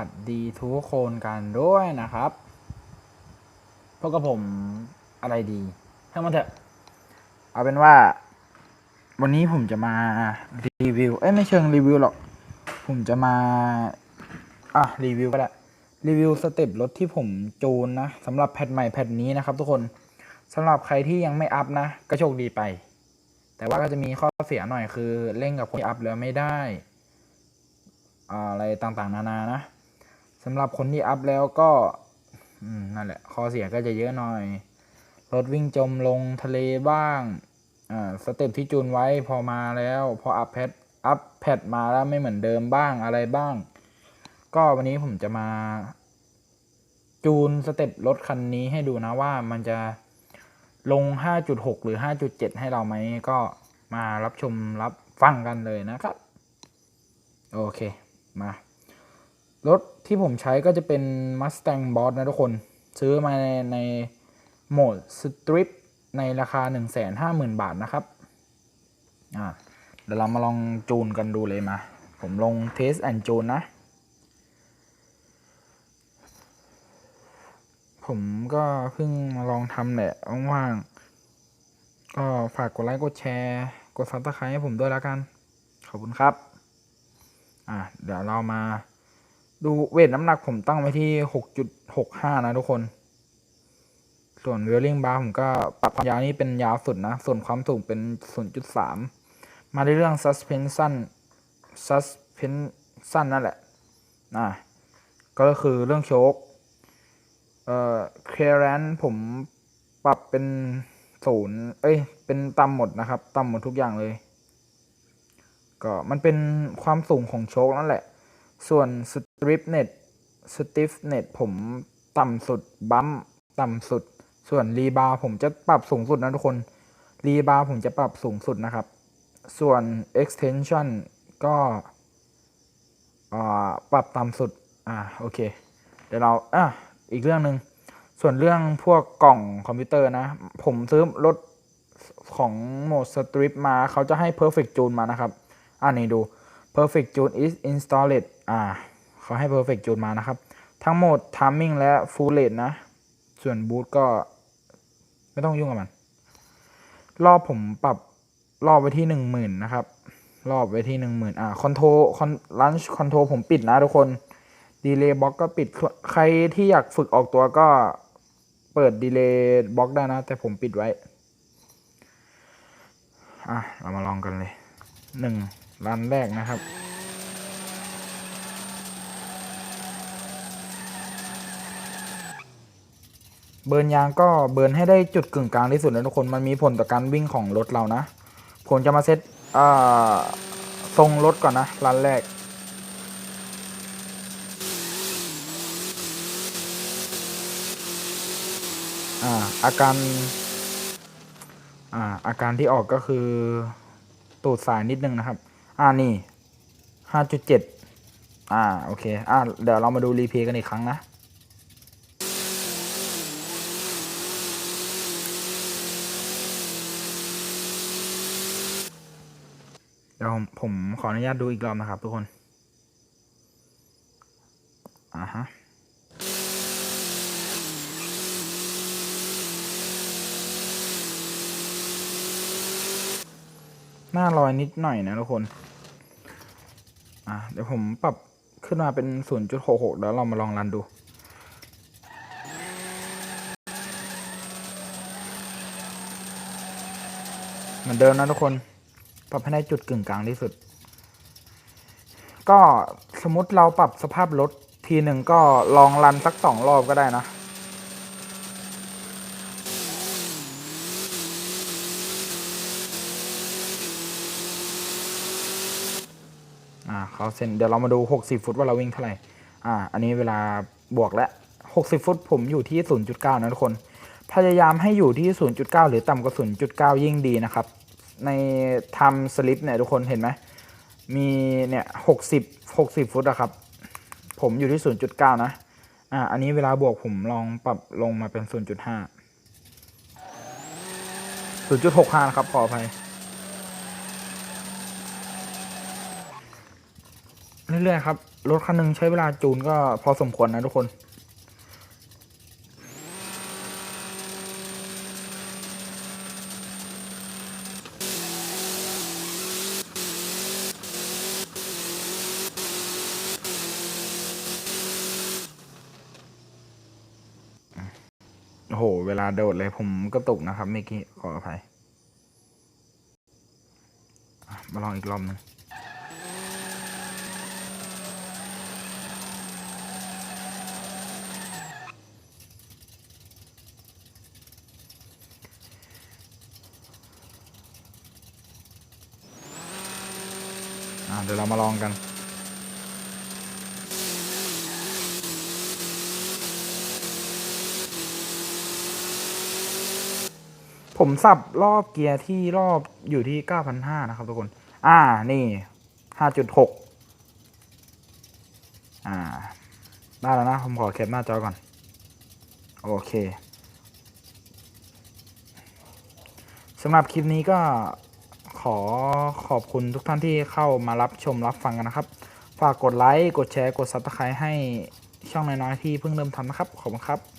วัสดีทุกคนกันด้วยนะครับพบกับผมอะไรดีทั้งมันเถอะ เอาเป็นว่า วันนี้ผมจะมารีวิว เอ้ยไม่เชิงรีวิวหรอก ผมจะมา อะรีวิวก็ได้ รีวิวสเต็ปรถที่ผมจูนนะสำหรับแพทใหม่แพทนี้นะครับ ทุกคนสำหรับใครที่ยังไม่อัพนะก็โชคดีไป แต่ว่าก็จะมีข้อเสียหน่อยคือเล่นกับคนอัพแล้วไม่ได้อะไรต่างๆ นานานะ สำหรับคนที่อัพแล้วก็นั่นแหละข้อเสียก็จะเยอะหน่อย รถวิ่งจมลงทะเลบ้างสเต็ปที่จูนไว้พอมาแล้ว พออัพแพทอัพแพทมาแล้วไม่เหมือนเดิมบ้างอะไรบ้าง ก็วันนี้ผมจะมา จูนสเต็ปรถคันนี้ให้ดูนะว่ามันจะลง 5.6 หรือ 5.7 ให้เราไหมก็มารับชมรับฟังกันเลยนะครับ โอเค มา รถที่ผมใช้ก็จะเป็น Mustang Boss นะทุกคน ซื้อมาในในโหมด Strip ในราคา 150,000 บาทนะครับอ่าเดี๋ยวเรามาลองจูนกันดูเลยมา ผมลง Test and จูนนะ ผมก็เพิ่งมาลองทำแหละว่างๆ ก็ฝากกดไลค์กดแชร์ กดซับสไครต์ให้ผมด้วยแล้วกัน ขอบคุณครับ อะเดี๋ยวเรามา ดูเวทน้ำหนักผมตั้งไว้ที่ 6.65 นะทุกคน ส่วนเวลลิ่งบาร์ผมก็ปรับความยาวนี่เป็นยาวสุดนะ ส่วนความสูงเป็น 0.3 มาในเรื่อง suspension suspension นั่นแหละอะก็คือเรื่องโชคเอ่อ clearance ผมปรับเป็นศูนย์เอ้ย เป็นต่ำหมดนะครับ ต่ำหมดทุกอย่างเลย ก็มันเป็นความสูงของโชคนั่นแหละ ส่วน stripnet stiffnet ผมต่ำสุดบัมต่ำสุด ส่วนรีบาร์ผมจะปรับสูงสุดนะทุกคนรีบาร์ผมจะปรับสูงสุดนะครับ ส่วน extension ก็ปรับต่ำสุด อ่า โอเค เดี๋ยวเรา อะ อีกเรื่องหนึ่ง ส่วนเรื่องพวกกล่องคอมพิวเตอร์นะ ผมซื้อรถของโหมดสตริปมา เขาจะให้ perfect tune มานะครับ อ่านี่ดู perfect tune is installed อ่าเขาให้ perfect tune มานะครับ ทั้งโหมด timing และ full rate นะ ส่วนบูทก็ไม่ต้องยุ่งกับมัน รอบผมปรับรอบไว้ที่หนึ่งหมื่นนะครับ รอบไว้ที่หนึ่งหมื่นอ่าคอนโทรคอนลันช์คอนโทรผมปิดนะทุกคนดีเลย์บล็อกก็ปิด ใครที่อยากฝึกออกตัวก็เปิดดีเลย์บล็อกได้นะ แต่ผมปิดไว้ อะ เรามาลองกันเลยหนึ่ง รันแรกนะครับ เบิร์นยางก็เบิร์นให้ได้จุดกึ่งกลางที่สุดนะทุกคนมันมีผลต่อการวิ่งของรถเรานะ ผมจะมาเซตทรงรถก่อนนะรันแรกอาอาการอาอาการที่ออกก็คือตูดสายนิดนึงนะครับ อ่านี่ห้าจุดเจ็ดอ่าโอเคอ่าเดี๋ยวเรามาดูรีเพย์กันอีกครั้งนะเดี๋ยวผมขออนุญาตดูอีกรอบนะครับทุกคนอ่าฮะ หน้ารอยนิดหน่อยนะทุกคน อะเดี๋ยวผมปรับขึ้นมาเป็น0.66แล้วเรามาลองรันดูเหมือนเดิมนะทุกคน ปรับให้ได้จุดกึ่งกลางที่สุด ก็สมมติเราปรับสภาพรถทีหนึ่งก็ลองรันสักสองรอบก็ได้นะ อ่าเขาเซนเดี๋ยวเรามาดู 60 ฟุตว่าเราวิ่งเท่าไหร่ อ่า อันนี้เวลาบวกแล้ว60 ฟุตผมอยู่ที่ 0.9 นะทุกคน พยายามให้อยู่ที่ 0.9 หรือต่ำกว่า 0.9 ยิ่งดีนะครับ ในทำสลิปเนี่ยทุกคนเห็นไหม มีเนี่ย60 60 ฟุตอะครับ ผมอยู่ที่ 0.9 นะ อ่า อันนี้เวลาบวกผมลองปรับลงมาเป็น 0.5 0.65 นะครับขออภัย เรื่อยๆครับ รถคันหนึงใช้เวลาจูนก็พอสมควรนะทุกคน โอ้โห เวลาโดดเลยผมก็ตกนะครับเมื่อกี้ขออภัยมาลองอีกรอบหนึง อะเดี๋ยวเรามาลองกัน ผมสับรอบเกียร์ที่รอบอยู่ที่ 9,500 นะครับทุกคน อ่า นี่ 5.6 อ่า ได้แล้วนะ ผมขอแคปหน้าจอก่อน โอเคสำหรับคลิปนี้ก็ ขอขอบคุณทุกท่านที่เข้ามารับชมรับฟังกันนะครับ ฝากกดไลค์ กดแชร์ กดซับสไครต์ให้ช่องน้อยๆที่เพิ่งเริ่มทำนะครับ ขอบคุณครับ